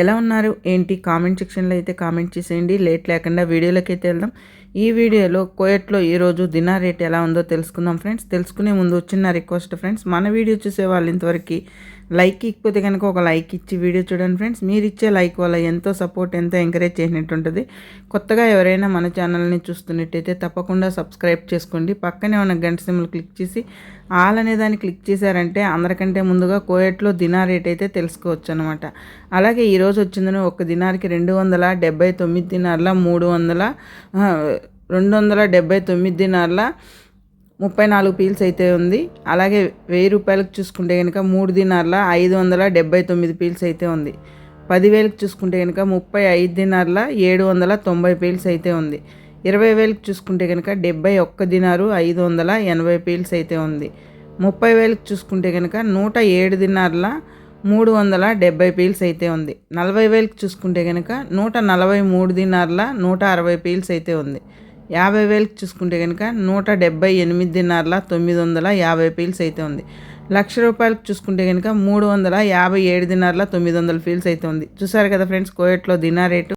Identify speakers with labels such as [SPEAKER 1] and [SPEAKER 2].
[SPEAKER 1] ఎలా ఉన్నారు? ఏంటి? కామెంట్ సెక్షన్లో అయితే కామెంట్ చేసేయండి. లేట్ లేకుండా వీడియోలోకి అయితే వెళ్దాం. ఈ వీడియోలో కోయట్లో ఈరోజు దినా రేట్ ఎలా ఉందో తెలుసుకుందాం ఫ్రెండ్స్. తెలుసుకునే ముందు చిన్న రిక్వెస్ట్ ఫ్రెండ్స్. మన వీడియో చూసే వాళ్ళు ఇంతవరకు లైక్ ఇకపోతే కనుక ఒక లైక్ ఇచ్చి వీడియో చూడండి ఫ్రెండ్స్. మీరు ఇచ్చే లైక్ వల్ల ఎంతో సపోర్ట్ ఎంతో ఎంకరేజ్ చేసినట్టు ఉంటుంది. కొత్తగా ఎవరైనా మన ఛానల్ని చూస్తున్నట్టయితే తప్పకుండా సబ్స్క్రైబ్ చేసుకోండి. పక్కనే ఉన్న గంట సిమ్లు క్లిక్ చేసి ఆల్ అనే దాన్ని క్లిక్ చేశారంటే అందరికంటే ముందుగా కోయట్లో దినా రేట్ అయితే తెలుసుకోవచ్చు అనమాట అలాగే ఈరోజు వచ్చిందని ఒక దినానికి రెండు వందల డెబ్బై తొమ్మిది దినార్ల మూడు వందల రెండు వందల డెబ్బై తొమ్మిది దినార్ల ముప్పై నాలుగు పీల్స్ అయితే ఉంది. అలాగే వెయ్యి రూపాయలకు చూసుకుంటే కనుక మూడు దినార్ల ఐదు వందల డెబ్బై తొమ్మిది పీల్స్ అయితే ఉంది. పదివేలకు చూసుకుంటే కనుక ముప్పై ఐదు దినార్ల ఏడు వందల తొంభై పీల్స్ అయితే ఉంది. ఇరవై వేలకు చూసుకుంటే కనుక డెబ్బై ఒక్క దినారు ఐదు వందల ఎనభై పీల్స్ అయితే ఉంది. ముప్పై వేలకు చూసుకుంటే కనుక నూట ఏడు దినార్ల మూడు వందల డెబ్బై పీల్స్ అయితే ఉంది. నలభై వేలకు చూసుకుంటే కనుక నూట నలభై మూడు దినార్ల నూట అరవై పీల్స్ అయితే ఉంది. యాభై వేలకు చూసుకుంటే కనుక నూట డెబ్బై ఎనిమిది దినార్ల తొమ్మిది వందల యాభై పీల్స్ అయితే ఉంది. లక్ష రూపాయలకు చూసుకుంటే కనుక మూడు వందల యాభై ఏడు దినార్ల తొమ్మిది వందల ఫీల్స్ అయితే ఉంది. చూసారు కదా ఫ్రెండ్స్ కోయట్లో దినా రేటు.